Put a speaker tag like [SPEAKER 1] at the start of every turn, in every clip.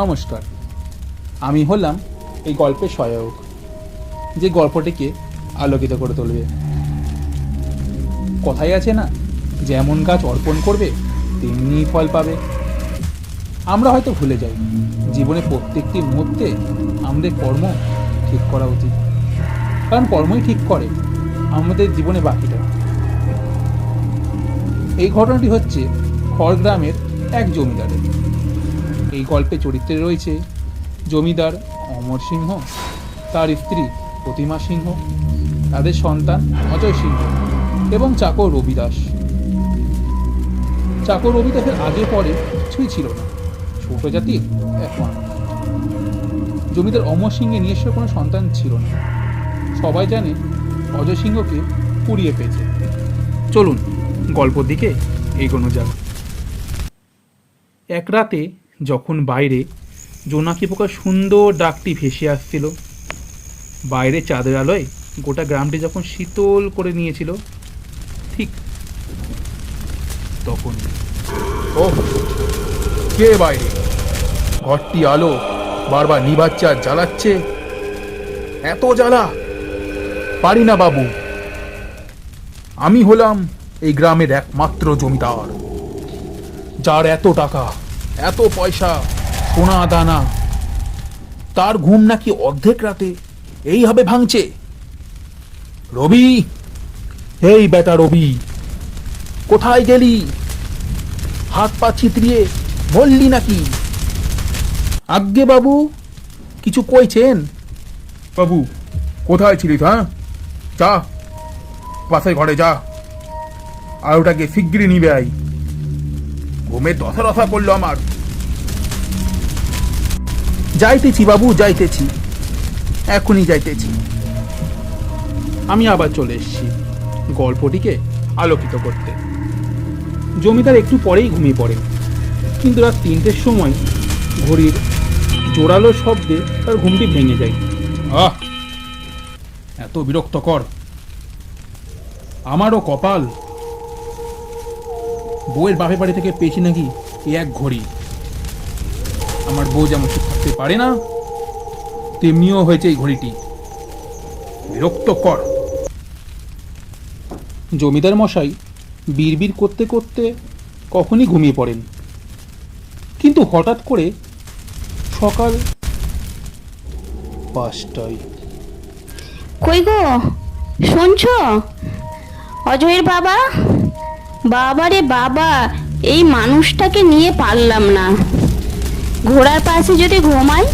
[SPEAKER 1] নমস্কার। আমি হলাম এই গল্পের সহায়ক, যে গল্পটিকে আলোকিত করে তুলবে। কথাই আছে না, যেমন গাছ অর্পণ করবে, তেমনি ফল পাবে। আমরা হয়তো ভুলে যাই, জীবনে প্রত্যেকটি মুহূর্তে আমাদের কর্ম ঠিক করা উচিত। কারণ কর্মই ঠিক করে, আমাদের জীবনে বাকিটা। এই ঘটনাটি হচ্ছে খড়গ্রামের এক জমিদারের। এই গল্পে চরিত্রে রয়েছে জমিদার অমর সিংহ, তার স্ত্রী প্রতিমা সিংহ, তাদের সন্তান অজয় সিংহ এবং চাকর রবিদাস। চাকর রবি দাসের আগে পরে কিছুই ছিল না। ছোট জাতির এক মানুষ জমিদার অমর সিংহের নিজস্ব কোনো সন্তান ছিল না। সবাই জানে অজয় সিংহকে পুড়িয়ে পেয়েছে। চলুন গল্পর দিকে এগোনো যাক। এক রাতে যখন বাইরে জোনাকি পোকার সুন্দর ডাকটি ভেসে আসছিল। বাইরে চাঁদের আলোয় গোটা গ্রামটি যখন শীতল করে নিয়েছিল, ঠিক তখন।
[SPEAKER 2] ও কে বাইরে? ঘরটি আলো বারবার আর জ্বালাচ্ছে। এত জ্বালা? পারি না বাবু। আমি হলাম এই গ্রামের একমাত্র জমিদার, যার এত টাকা। এত পয়সা, সোনা দানা। তার ঘুম নাকি অর্ধেক রাতে? এইভাবে ভাঙছে রবি, এই বেটা রবি, কোথায় গেলি? হাত পা ছিতরিয়ে বললি নাকি? আজ্ঞে বাবু, কিছু কইছেন? বাবু, কোথায় ছিলিস হ্যাঁ? যা পাশের ঘরে যা। আর ওটাকে শিগগিরই নিবে আই। ঘুমে রসা করল আমার। যাইতেছি বাবু যাইতেছি। এখনই যাইতেছি।
[SPEAKER 1] আমি আবার চলে এসেছি গল্পটিকে আলোকিত করতে। জমিদার একটু পরেই ঘুমিয়ে পড়ে। কিন্তু রাত তিনটের সময় ঘড়ির জোরালো শব্দে তার ঘুমটি ভেঙে যায়।
[SPEAKER 2] আহ! এত বিরক্তকর। আমারও কপাল বউয়ের বাপের বাড়ি থেকে পেয়েছি নাকি এক ঘড়ি। আমার বউ যেমন ঠিক থাকতে পারে না, তেমনিও হয়েছে এই ঘড়িটি। বিরক্ত কর।
[SPEAKER 1] জমিদার মশাই বিড়বিড় করতে করতে কখনই ঘুমিয়ে পড়েন। কিন্তু হঠাৎ করে সকাল পাঁচটায়।
[SPEAKER 3] কই গো? শুনছ? অজয়ের বাবা? বাবা রে বাবা এই মানুষটাকে নিয়ে পারলাম না। ঘোড়ার পাশে যদি ঘুমাই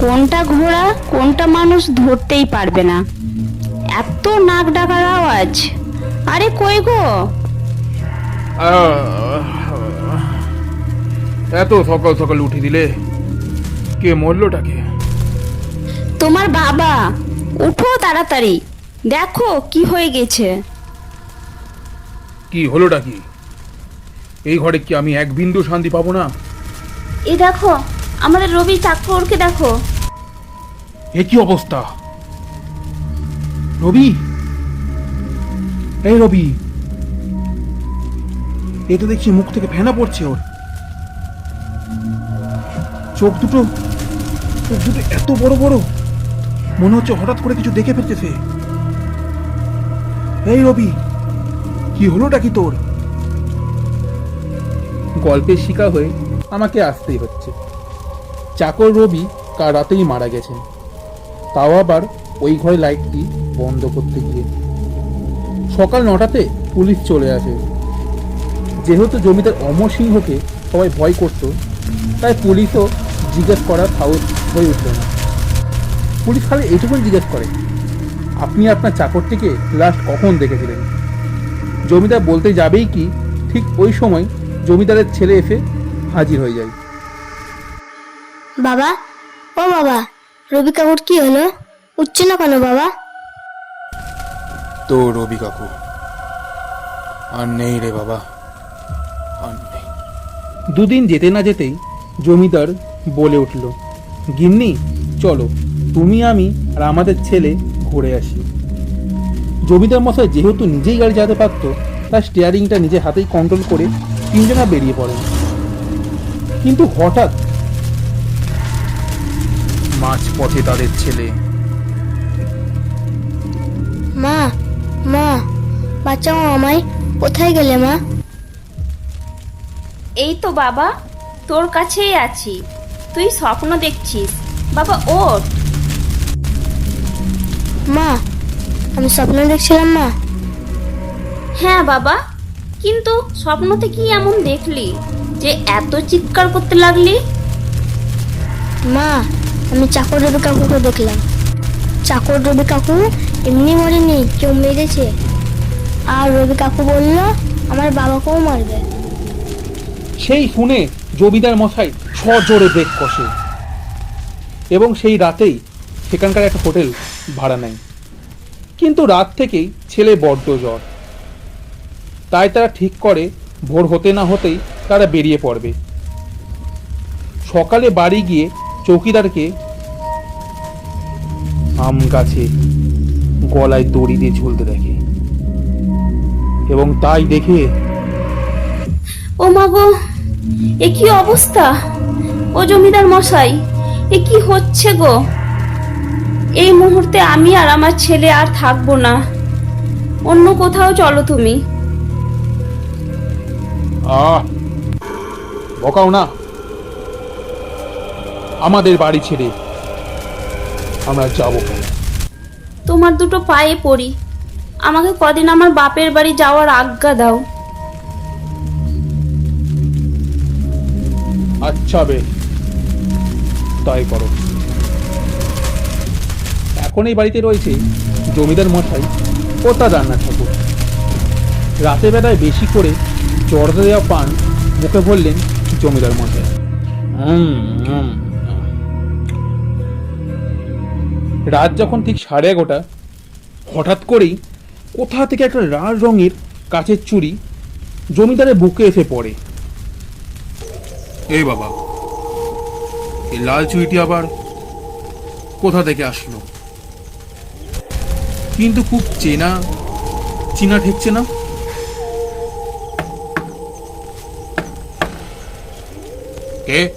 [SPEAKER 3] কোনটা ঘোড়া কোনটা মানুষ ধরতেই পারবে না। এত নাক ডাকার আওয়াজ। আরে কই গো?
[SPEAKER 2] এত সকাল সকাল উঠে দিলে কে মরলোটাকে
[SPEAKER 3] তোমার বাবা উঠো তাড়াতাড়ি। দেখো কি হয়ে গেছে।
[SPEAKER 2] কি হলোটা কি? এই ঘরে কি আমি এক বিন্দু শান্তি পাবো না?
[SPEAKER 3] এই দেখো আমাদের রবি চাকরকে দেখো।
[SPEAKER 2] এ কি অবস্থা? রবি? এই রবি। এ তো দেখছি মুখ থেকে ফেনা পড়ছে ওর। চোখ দুটো চোখ দুটো এত বড় বড়। মনে হচ্ছে হঠাৎ করে কিছু দেখে ফেলতেছে। এই রবি কি হলোটা কি তোর?
[SPEAKER 1] গল্পের শিকার হয়ে আমাকে আসতেই হচ্ছে। চাকর রবি কাল রাতেই মারা গেছেন। তাও আবার ওই ঘরে লাইটটি বন্ধ করতে গিয়ে। সকাল নটাতে পুলিশ চলে আসে। যেহেতু জমিদার অমর সিংহকে সবাই ভয় করত, তাই পুলিশও জিজ্ঞেস করার সাহস হয়ে উঠল না। পুলিশ খালি এইটুকুন জিজ্ঞেস করে, আপনি আপনার চাকরটিকে লাস্ট কখন দেখেছিলেন? জমিদার বলতে যাবেই কি ঠিক ওই সময় জমিদারের ছেলে এসে হাজির হয়ে যায়।
[SPEAKER 4] বাবা ও বাবা রবি কাকুর কি হলো? উঠছে না কেন বাবা?
[SPEAKER 2] তো রবি কাকু আর নেই রে বাবা আর নেই।
[SPEAKER 1] দুদিন যেতে না যেতেই জমিদার বলে উঠল গিন্নি চলো তুমি আমি আর আমাদের ছেলে ঘুরে আসি। জমিদার মশাই যেহেতু নিজেই গাড়ি চালাতে পারত তার স্টিয়ারিংটা নিজে হাতেই কন্ট্রোল করে তিনজনা বেরিয়ে পড়েন। কিন্তু হঠাৎ
[SPEAKER 2] মাঝ পথে তাদের ছেলে।
[SPEAKER 4] মা মা বাঁচাও আমায়। কোথায় গেলে মা?
[SPEAKER 3] এই তো বাবা তোর কাছেই আছি। তুই স্বপ্ন দেখছিস। বাবা ওঠ।
[SPEAKER 4] মা আমি স্বপ্ন দেখছিলাম মা।
[SPEAKER 3] হ্যাঁ বাবা কিন্তু স্বপ্নতে কি এমন দেখলি যে এত চিৎকার করতে লাগলি?
[SPEAKER 4] মা আমি চাকর রবি কাকুকে দেখলাম। চাকর রবি কাকু এমনি মরেনি কেউ মেরেছে। আর রবি কাকু বলল আমার বাবাকেও মারবে।
[SPEAKER 1] সেই শুনে জমিদার মশাই সজোরে ব্রেক কষে। এবং সেই রাতেই সেখানকার একটা হোটেল ভাড়া নেয়। কিন্তু রাত থেকেই ছেলে বড্ড জ্বর। তাই তারা ঠিক করে ভোর হতে না হতেই তারা বেরিয়ে পড়বে। সকালে বাড়ি গিয়ে চৌকিদারকে আম গাছে গলায় দড়ি দিয়ে ঝুলতে দেখে এবং তাই দেখে
[SPEAKER 3] ও মা গো, এ কি অবস্থা? ও জমিদার মশাই, এ কি হচ্ছে গো? এই মুহূর্তে আমি আর আমার ছেলে আর থাকব না। অন্য কোথাও চলো তুমি।
[SPEAKER 1] আহ বকাও না। আমাদের বাড়ি ছেড়ে আমরা যাব
[SPEAKER 3] তোমার দুটো পায়ে পড়ি। আমাকে কদিন আমার বাপের বাড়ি যাওয়ার আজ্ঞা দাও।
[SPEAKER 1] আচ্ছা বে তাই করো। এখন এই বাড়িতে রয়েছে জমিদার মশাই ও তার রান্না ঠাকুর। রাতে বেলায় বেশি করে জর্দা দেওয়া পান মুখে বললেন জমিদার মশাই। রাত যখন ঠিক সাড়ে এগারোটা হঠাৎ করেই কোথা থেকে একটা লাল রঙের কাচের চুড়ি জমিদারের বুকে এসে পড়ে।
[SPEAKER 2] এই বাবা এই লাল চুইটি আবার কোথা থেকে আসলো? কিন্তু খুব চেনা, চিনা ঠেকছে না? কে?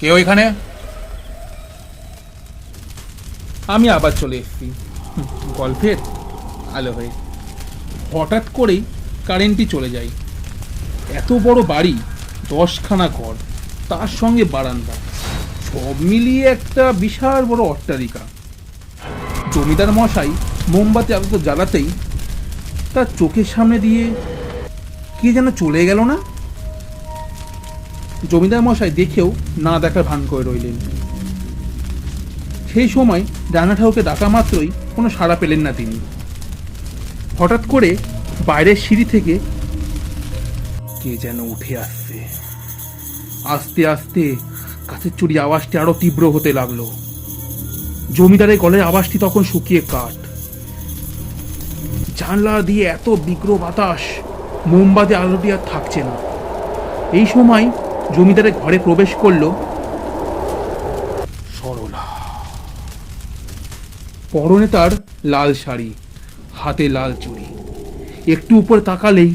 [SPEAKER 2] কে ওইখানে?
[SPEAKER 1] আমি আবার চলে এসেছি। গল্পের আলো হয়ে। হঠাৎ করেই কারেন্টটি চলে যায়। এত বড় বাড়ি, দশখানা ঘর, তার সঙ্গে বারান্দা। সব মিলিয়ে একটা বিশাল বড় অট্টালিকা। জমিদার মশাই মোমবাতি আলো জ্বালাতেই তার চোখের সামনে দিয়ে কে যেন চলে গেল না? জমিদার মশাই দেখেও না দেখার ভান করে রইলেন। সেই সময় রানা ঠাউকে ডাকা মাত্রই কোনো সাড়া পেলেন না তিনি। হঠাৎ করে বাইরের সিঁড়ি থেকে কে যেন উঠে আসছে। আস্তে আস্তে কাছের চুরি আওয়াজটি আরও তীব্র হতে লাগল। জমিদারের গলের আওয়াজটি তখন শুকিয়ে কাঠ। জানলা দিয়ে এত বিগ্র বাতাস, মোমবাতি, আলোটি আর থাকছে না। এই সময় জমিদারের ঘরে প্রবেশ করল, সরলা। পরনে তার লাল শাড়ি, হাতে লাল চুড়ি। একটু উপর তাকালেই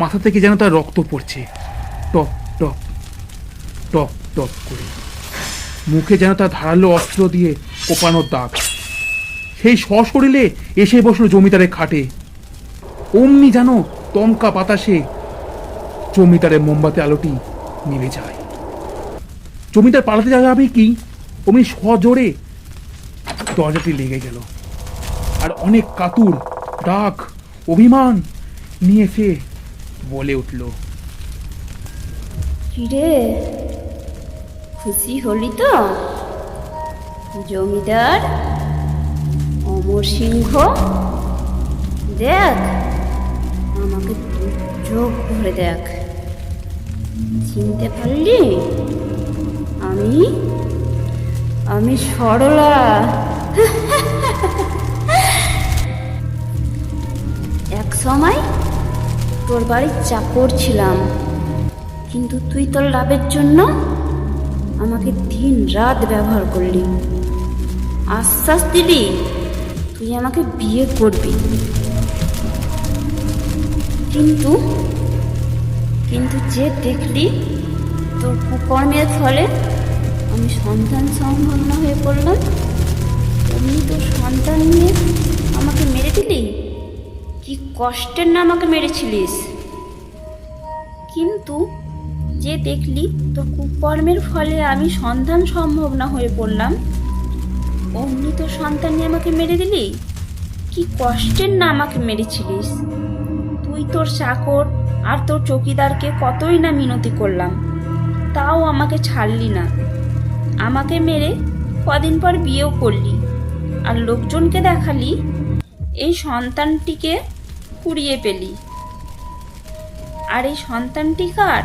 [SPEAKER 1] মাথা থেকে যেন তার রক্ত পড়ছে। টপ টপ টপ টপ করে। মুখে যেন তার ধারালো অস্ত্র দিয়ে কোপানোর দাগ সেই সশরীরে এসে বসল জমিদারের খাটে। অমনি যেন তমকা বাতাসে জমিদারের মোমবাতি আলোটি নিভে যায়। জমিদার পালাতে যাবে কি অমনি সজোরে দরজাটি লেগে গেল। আর অনেক কাতুর, ডাক, অভিমান নিয়ে সে বলে উঠল,
[SPEAKER 3] কিরে, খুশি হলি তো? জমিদার অমর সিংহ। দেখ, আমাকে চোখ ভরে দেখ। চিনতে পারলি? আমি আমি সরলা। এক সময় তোর বাড়ির চাকর ছিলাম, কিন্তু তুই তোর লাভের জন্য আমাকে দিন রাত ব্যবহার করলি। আশ্বাস দিলি, তুই আমাকে বিয়ে করবি। কিন্তু কিন্তু যে দেখলি, তোর কুকর্মের ফলে আমি সন্তান সম্পন্ন হয়ে পড়লাম। তুমি তো সন্তান নিয়ে আমাকে মেরে দিলি? কি কষ্টের না আমাকে মেরেছিলিস। কিন্তু, যে দেখলি তোর কুকর্মের ফলে আমি সন্তান সম্ভব না হয়ে পড়লাম অমনি তোর সন্তান নিয়ে আমাকে মেরে দিলি? কি কষ্টের না আমাকে মেরেছিলিস। তুই তোর চাকর আর তোর চকিদারকে কতই না মিনতি করলাম। তাও আমাকে ছাড়লি না। আমাকে মেরে কদিন পর বিয়েও করলি। আর লোকজনকে দেখালি, এই সন্তানটিকে কুড়িয়ে পেলি। আর এই সন্তানটি কার?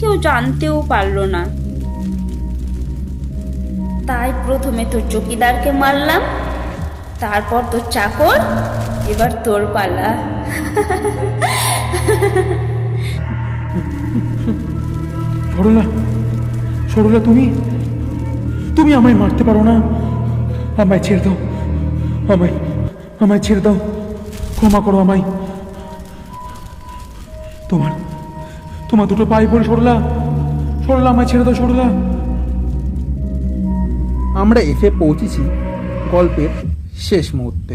[SPEAKER 3] কেউ জানতেও পারল না। তাই প্রথমে তোর চকিদারকে মারলাম, তারপর তোর চাকর, এবার তোর পালা।
[SPEAKER 2] সরলা সরলা, তুমি? তুমি আমায় মারতে পারো না। আমায় ছেড়ে দাও। আমায় আমায় ছেড়ে দাও। ক্ষমা করো আমায়। তোমার তোমার দুটো পায়ে পড়ে সরলা। সরলা, আমায় ছেড়ে দাও সরলা।
[SPEAKER 1] আমরা এসে পৌঁছেছি গল্পের শেষ মুহূর্তে।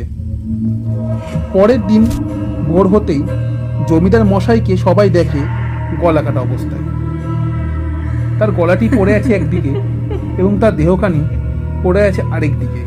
[SPEAKER 1] পরের দিন ভোর হতেই জমিদার মশাইকে সবাই দেখে গলা কাটা অবস্থায়। তার গলাটি পড়ে আছে একদিকে এবং তার দেহখানি পড়ে আছে আরেক দিকে।